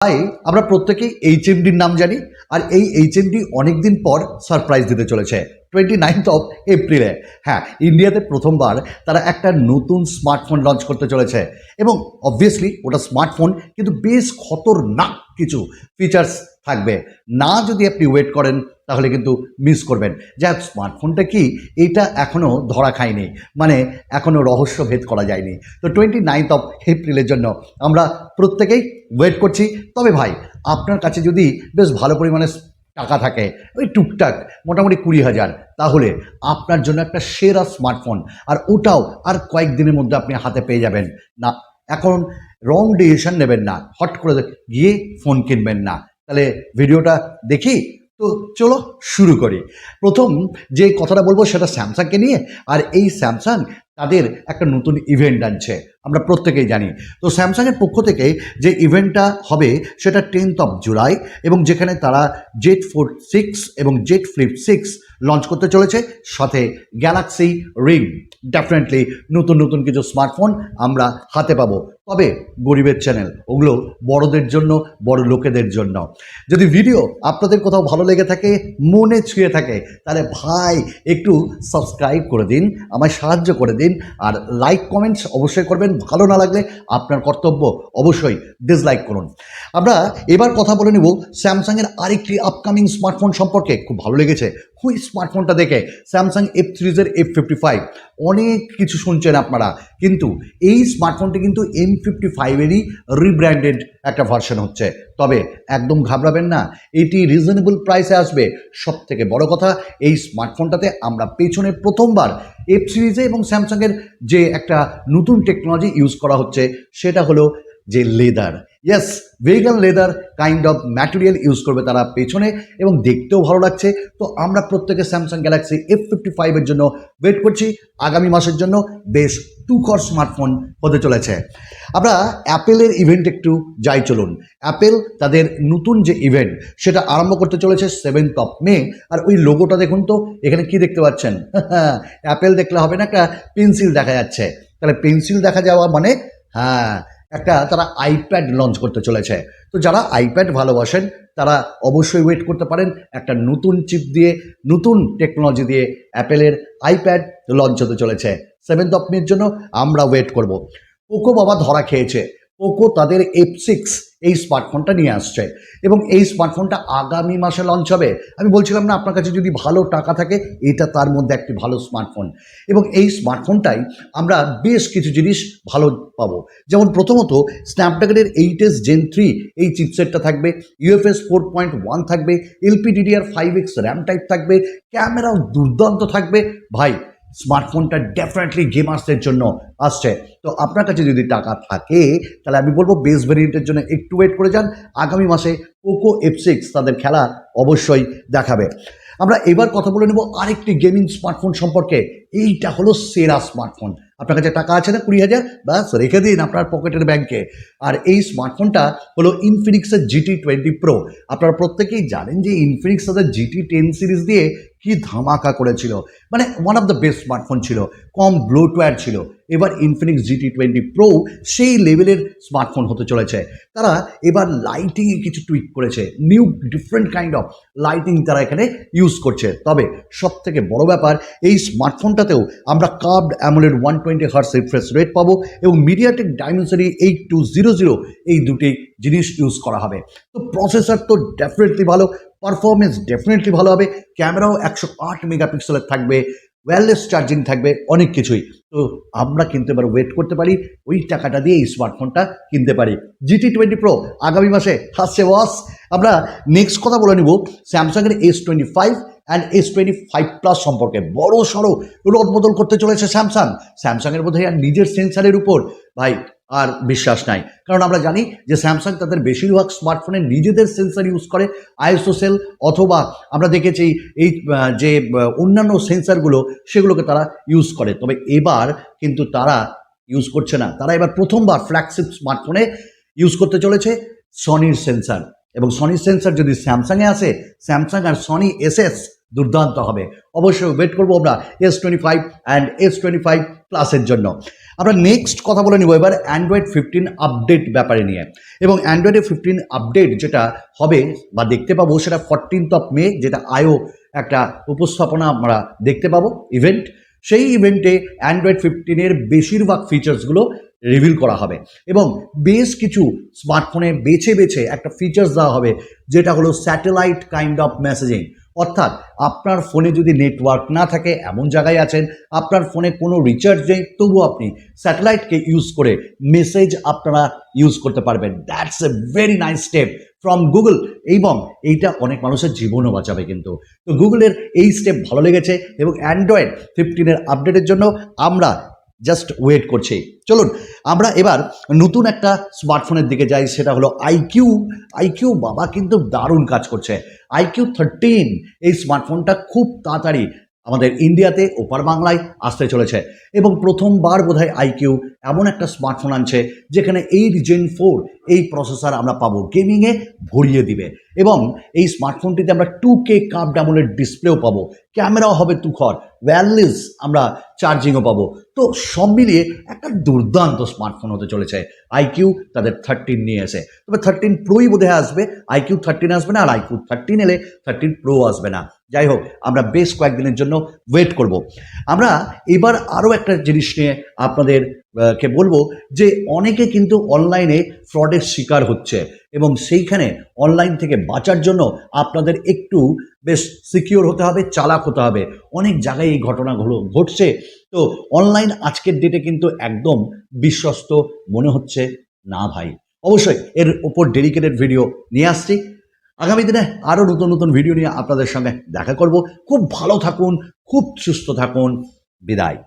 তাই আমরা প্রত্যেকেই এইচএমডির নাম জানি আর এই এইচএমডি অনেকদিন পর সারপ্রাইজ দিতে চলেছে। টোয়েন্টি নাইনথ অফ এপ্রিলে হ্যাঁ ইন্ডিয়াতে প্রথমবার তারা একটা নতুন স্মার্টফোন লঞ্চ করতে চলেছে। এবং অবভিয়াসলি ওটা স্মার্টফোন কিন্তু বেশ খতরনাক। কিছু ফিচার্স থাকবে। না যদি আপনি ওয়েট করেন, তাহলে কিন্তু মিস করবেন। যাক স্মার্টফোনটা কি? এটা এখনও ধরা খায়নি। মানে এখনও রহস্য ভেদ করা যায়নি। তো টোয়েন্টি নাইনথ অফ এপ্রিলের জন্য আমরা প্রত্যেকেই ওয়েট করছি। তবে ভাই, আপনার কাছে যদি বেশ ভালো পরিমাণে টাকা থাকে, ওই টুকটাক মোটামুটি কুড়ি হাজার, তাহলে আপনার জন্য একটা সেরা স্মার্টফোন আর ওটাও আর কয়েকদিনের মধ্যে আপনি হাতে পেয়ে যাবেন। না এখন রং ডিসিশন নেবেন না। হট করে গিয়ে ফোন কিনবেন না। তাহলে ভিডিওটা দেখি, তো চলো শুরু করি। প্রথম যে কথাটা বলব সেটা স্যামসাংকে নিয়ে, আর এই স্যামসাং তাদের একটা নতুন ইভেন্ট আনছে। আমরা প্রত্যেকেই জানি। তো স্যামসাংয়ের পক্ষ থেকে যে ইভেন্টটা হবে সেটা টেন্থ অফ জুলাই এবং যেখানে তারা জেট ফোর সিক্স এবং জেট ফ্লিপ সিক্স লঞ্চ করতে চলেছে, সাথে গ্যালাক্সি রিং ডেফিনেটলি নতুন নতুন কিছু স্মার্টফোন আমরা হাতে পাবো। তবে গরিবের চ্যানেল ওগুলো বড়দের জন্য, বড় লোকেদের জন্য। যদি ভিডিও আপনাদের কোথাও ভালো লেগে থাকে, মনে ছুঁয়ে থাকে, তাহলে ভাই একটু সাবস্ক্রাইব করে দিন, আমায় সাহায্য করে দিন, আর লাইক কমেন্টস অবশ্যই করবেন। ভালো না লাগলে আপনার কর্তব্য অবশ্যই ডিসলাইক করুন। আমরা এবার কথা বলে নেব স্যামসাংয়ের আরেকটি আপকামিং স্মার্টফোন সম্পর্কে। খুব ভালো লেগেছে ওই স্মার্টফোনটা দেখে স্যামসাং এফ সিরিজের এফ ফিফটি ফাইভ অনেক কিছু শুনছেন আপনারা, কিন্তু এই স্মার্টফোনটি কিন্তু এম ফিফটি ফাইভেরই রিব্র্যান্ডেড একটা ভার্সন হচ্ছে। তবে একদম ঘাবড়াবেন না, এটি রিজনেবল প্রাইসে আসবে। সব থেকে বড় কথা, এই স্মার্টফোনটাতে আমরা পেছনে প্রথমবার এফ সিরিজে এবং স্যামসাংয়ের যে একটা নতুন টেকনোলজি ইউজ করা হচ্ছে, সেটা হলো যে leather yes vegan leather kind of material use করবে তারা পেছনে এবং দেখতেও ভালো লাগছে। তো আমরা প্রত্যেকে স্যামসাং গ্যালাক্সি এফ ফিফটি ফাইভের জন্য ওয়েট করছি। আগামী মাসের জন্য বেশ টুকর স্মার্টফোন হতে চলেছে। আমরা অ্যাপেলের ইভেন্ট একটু যাই চলুন। অ্যাপেল তাদের নতুন যে ইভেন্ট সেটা আরম্ভ করতে চলেছে সেভেন্থ অফ মে আর ওই লোগোটা দেখুন তো, এখানে কি দেখতে পাচ্ছেন? অ্যাপেল দেখলে হবে না একটা পেন্সিল দেখা যাচ্ছে। তাহলে পেন্সিল দেখা যাওয়া মানে হ্যাঁ একটা তারা আইপ্যাড লঞ্চ করতে চলেছে। তো যারা আইপ্যাড ভালোবাসেন, তারা অবশ্যই ওয়েট করতে পারেন। একটা নতুন চিপ দিয়ে, নতুন টেকনোলজি দিয়ে অ্যাপেলের আইপ্যাড লঞ্চ হতে চলেছে। সেভেন্থ অফ মের জন্য আমরা ওয়েট করব। পোকো বাবা ধরা খেয়েছে। পোকো তাদের এফ সিক্স এই স্মার্টফোনটা নিয়ে আসছে। এবং এই স্মার্টফোনটা আগামী মাসে লঞ্চ হবে। আমি বলছিলাম না, আপনার কাছে যদি ভালো টাকা থাকে, এটা তার মধ্যে একটি ভালো স্মার্টফোন এবং এই স্মার্টফোনটাই আমরা বেশ কিছু জিনিস ভালো পাবো। যেমন প্রথমত স্ন্যাপড্রাগনের এইট এস জেন থ্রি এই চিপসেটটা থাকবে। ইউএফএস ফোর পয়েন্ট ওয়ান থাকবে। LPDDR five X RAM type থাকবে। ক্যামেরাও দুর্দান্ত থাকবে। ভাই স্মার্টফোনটা ডেফিনেটলি গেমার্সদের জন্য আসছে। তো আপনার কাছে যদি টাকা থাকে, তাহলে আমি বলব বেস ভেরিয়েন্টের জন্য একটু ওয়েট করে যান। আগামী মাসে পোকো এফ সিক্স তাদের খেলা অবশ্যই দেখাবে। আমরা এবার কথা বলে নেব আরেকটি গেমিং স্মার্টফোন সম্পর্কে। এইটা হলো সেরা স্মার্টফোন আপনার কাছে টাকা আছে না? কুড়ি হাজার? ব্যাস, রেখে দিন আপনার পকেটের ব্যাংকে। আর এই স্মার্টফোনটা হলো ইনফিনিক্সের জিটি টোয়েন্টি প্রো আপনারা প্রত্যেকেই জানেন যে ইনফিনিক্স তাদের জিটি টেন সিরিজ দিয়ে কি ধামাকা করেছিল? মানে one of the best smartphone ছিল, কম ব্লোটওয়্যার ছিল। এবার ইনফিনিক্স জিটি টোয়েন্টি প্রো সেই লেভেলের স্মার্টফোন হতে চলেছে। তারা এবার লাইটিংয়ে কিছু টুইক করেছে new different kind of lighting তারা এখানে ইউজ করছে। তবে সব থেকে বড় ব্যাপার, এই স্মার্টফোনটাতেও আমরা curved AMOLED one twenty hertz refresh rate পাবো এবং MediaTek Dimensity eight two zero zero এই দুটি জিনিস ইউজ করা হবে। তো প্রসেসর তো ডেফিনেটলি ভালো পারফরমেন্স ডেফিনেটলি ভালো হবে ক্যামেরাও একশো আট মেগাপিক্সেলের থাকবে ওয়্যারলেস চার্জিং থাকবে, অনেক কিছুই। তো আমরা কিন্তু এবার ওয়েট করতে পারি, ওই টাকাটা দিয়ে এই স্মার্টফোনটা কিনতে পারি। জিটি টোয়েন্টি প্রো আগামী মাসে হাসছে ওয়াস আমরা নেক্সট কথা বলে নিব স্যামসাংয়ের S twenty five and S twenty five plus সম্পর্কে। বড় সড়ো রদবদল করতে চলেছে স্যামসাং স্যামসাংয়ের বোধহয় আর নিজের সেন্সারের উপর। ভাই আর বিশ্বাস নাই। কারণ আমরা জানি যে স্যামসাং তাদের বেশিরভাগ স্মার্টফোনে নিজেদের সেন্সার ইউজ করে আইএসও সেল অথবা আমরা দেখেছি এই যে অন্যান্য সেন্সারগুলো সেগুলোকে তারা ইউজ করে। তবে এবার কিন্তু তারা ইউজ করছে না। তারা এবার প্রথমবার ফ্ল্যাগশিপ স্মার্টফোনে ইউজ করতে চলেছে সনির সেন্সার এবং সনির সেন্সার যদি স্যামসাংয়ে আসে স্যামসাং আর সনি এসএস দুর্দান্ত হবে। অবশ্যই ওয়েট করব আমরা S twenty five and S twenty five প্লাসের জন্য। আমরা নেক্সট কথা বলে নিব এবার অ্যান্ড্রয়েড ফিফটিন আপডেট ব্যাপারে নিয়ে। এবং অ্যান্ড্রয়েডে ফিফটিন আপডেট যেটা হবে বা দেখতে পাবো সেটা ফরটিন্থ অফ মে যেটা আয়ো একটা উপস্থাপনা আমরা দেখতে পাবো ইভেন্ট সেই ইভেন্টে অ্যান্ড্রয়েড ফিফটিনের বেশিরভাগ ফিচার্সগুলো রিভিল করা হবে। এবং বেশ কিছু স্মার্টফোনে বেছে বেছে একটা ফিচার্স দেওয়া হবে, যেটা হলো স্যাটেলাইট কাইন্ড অফ মেসেজিং অর্থাৎ আপনার ফোনে যদি নেটওয়ার্ক না থাকে, এমন জায়গায় আছেন, আপনার ফোনে কোনো রিচার্জ নেই তবুও আপনি স্যাটেলাইটকে ইউজ করে মেসেজ আপনারা ইউজ করতে পারবেন। That's a very nice step from Google এবং এইটা অনেক মানুষের জীবনও বাঁচাবে কিন্তু। তো গুগলের এই স্টেপ ভালো লেগেছে এবং অ্যান্ড্রয়েড ফিফটিনের আপডেটের জন্য আমরা জাস্ট ওয়েট করছে। চলুন, আমরা এবার নতুন একটা স্মার্টফোনের দিকে যাই, সেটা হলো আইকিউ আইকিউ বাবা কিন্তু দারুণ কাজ করছে। আইকিউ থার্টিন এই স্মার্টফোনটা খুব তাড়াতাড়ি আমাদের ইন্ডিয়াতে ওপার বাংলায় আসতে চলেছে। এবং প্রথমবার বোধহয় আইকিউ এমন একটা স্মার্টফোন আনছে, যেখানে এইট জেন ফোর এই প্রসেসর আমরা পাবো গেমিংয়ে ভরিয়ে দিবে। এবং এই স্মার্টফোনটিতে আমরা টু কে কাপ ডামোলের ডিসপ্লেও পাবো। ক্যামেরাও হবে তুখর ওয়্যারলেস আমরা চার্জিংও পাবো। তো সব মিলিয়ে একটা দুর্দান্ত স্মার্টফোন হতে চলেছে। আইকিউ তাদের থার্টিন নিয়ে এসে। তবে থার্টিন প্রোই বোধহয় আসবে আইকিউ থার্টিন আসবে না, আর আইকিউ থার্টিন এলে থার্টিন প্রো আসবে না। যাই হোক আমরা বেশ কয়েকদিনের জন্য ওয়েট করব। আমরা এবার আরও একটা জিনিস নিয়ে আপনাদের কে বলব যে অনেকে কিন্তু অনলাইনে ফ্রডের শিকার হচ্ছে এবং সেইখানে অনলাইন থেকে বাঁচার জন্য আপনাদের একটু বেশ সিকিওর হতে হবে, চালাক হতে হবে। অনেক জায়গায় এই ঘটনাগুলো ঘটছে। তো অনলাইন আজকের ডেটে কিন্তু একদম বিশ্বস্ত মনে হচ্ছে, না ভাই। অবশ্যই এর ওপর ডেডিকেটেড ভিডিও নিয়ে আসছি। আগামী দিনে আরও নতুন নতুন ভিডিও নিয়ে আপনাদের সঙ্গে দেখা করব। খুব ভালো থাকুন, খুব সুস্থ থাকুন। বিদায়।